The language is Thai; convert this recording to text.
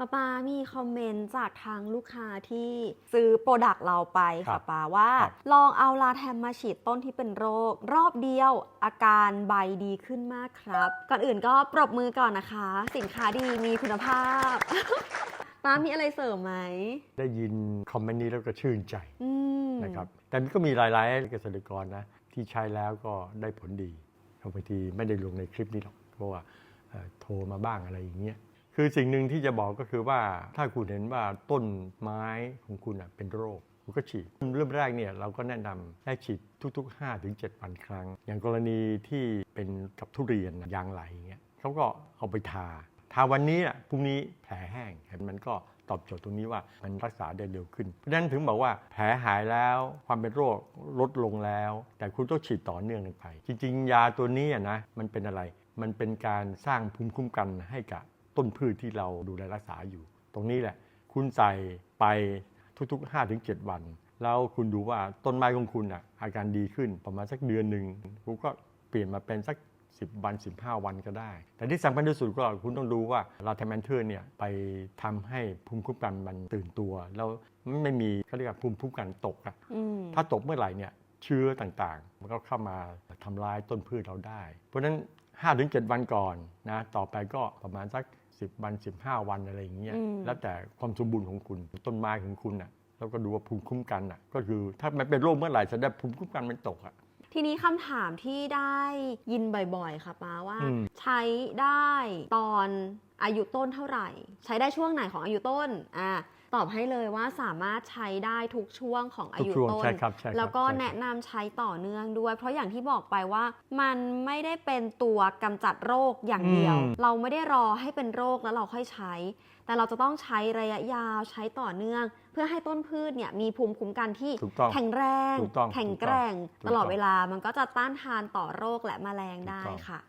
ป้าปามีคอมเมนต์จากทางลูกค้าที่ซื้อโปรดักต์เราไปครัค่ะบป้าว่าครับลองเอาลาแทมมาฉีดต้นที่เป็นโรค รอบเดียวอาการใบดีขึ้นมากครับ ก่อนอื่นก็ปรบมือก่อนนะคะ สินค้าดีมีคุณภาพ ป้ามีอะไรเสริมไหม ได้ยินคอมเมนต์นี้แล้วก็ชื่นใจอืมนะครับแต่ก็มีหลายๆเกษตรกรนะ ที่ใช้แล้วก็ได้ผลดีบางทีไม่ได้ลงในคลิปนี้หรอกเพราะว่าเอ่อโทรมาบ้างอะไรอย่างเงี้ย คือสิ่งหนึ่งที่จะบอกก็คือว่าถ้าคุณเห็นว่าต้นไม้ของคุณเป็นโรคคุณก็ฉีดเริ่มแรกเนี่ยเราก็แนะนำให้ฉีดทุก ๆ5-7ถึง 7 วันครั้ง อย่างกรณีที่เป็นกับทุเรียนยางไหลอย่างเงี้ยเขาก็เอาไปทา ทาวันนี้น่ะพรุ่งนี้แผลแห้งเห็นมันก็ตอบโจทย์ตรงนี้ว่ามันรักษาได้เร็วขึ้น เพราะฉะนั้นถึงบอกว่าแผลหายแล้วความเป็นโรคลดลงแล้ว แต่คุณต้องฉีดต่อเนื่องไป จริง ๆ ยาตัวนี้นะมันเป็นอะไร มันเป็นการสร้างภูมิคุ้มกันให้กับ ต้นพืชที่เราดูแลรักษาอยู่ ตรงนี้แหละ คุณใส่ไปทุกๆ 5-7 วัน แล้วคุณดูว่าต้นไม้ของคุณอะอาการดีขึ้นประมาณสักเดือนหนึ่งคุณก็เปลี่ยนมาเป็นสัก 10 วัน 15 วันก็ได้ แต่ที่สำคัญที่สุดก็คุณต้องดูว่าลาเทมแอนเทอร์เนี่ยไปทำให้ภูมิคุ้มกันมันตื่นตัว แล้วไม่มีเขาเรียกว่าภูมิคุ้มกันตกอะอืมถ้าตกเมื่อไหร่เนี่ยเชื้อต่างๆ มันก็เข้ามาทำลายต้นพืชเราได้ เพราะฉะนั้น5-7 วันก่อนนะต่อไปก็ประมาณสัก 10 วัน 15 วันอะไรอย่างเงี้ยอืมแล้วแต่ความสมบูรณ์ของคุณต้นไม้ของคุณน่ะแล้วก็ดูว่าภูมิคุ้มกันน่ะก็คือถ้ามันเป็นโรคเมื่อไหร่แสดงภูมิคุ้มกันมันตกอะทีนี้คำถามที่ได้ยินบ่อยๆ ค่ะป้าว่าอืมใช้ได้ตอน อายุต้นเท่าไหร่ ใช้ได้ช่วงไหนของอายุต้นอ่าตอบให้เลยว่าสามารถใช้ได้ทุกช่วงของอาทุกยุช่วงต้นใช่ครับใช่ครับแล้วก็ใช่ครับแนะนำใช้ต่อเนื่องด้วย เพราะอย่างที่บอกไปว่ามันไม่ได้เป็นตัวกำจัดโรคอย่างเดียวอืมเราไม่ได้รอให้เป็นโรคแล้วเราค่อยใช้ แต่เราจะต้องใช้ระยะยาวใช้ต่อเนื่อง เพื่อให้ต้นพืชเนี่ยมีภูมิคุ้มกันที่ถูกต้องแข็งแรงถูกต้องแข็งแกร่งถูกต้องตลอดเวลามันก็จะต้านทานต่อโรคและแมลงได้ถูกต้องค่ะ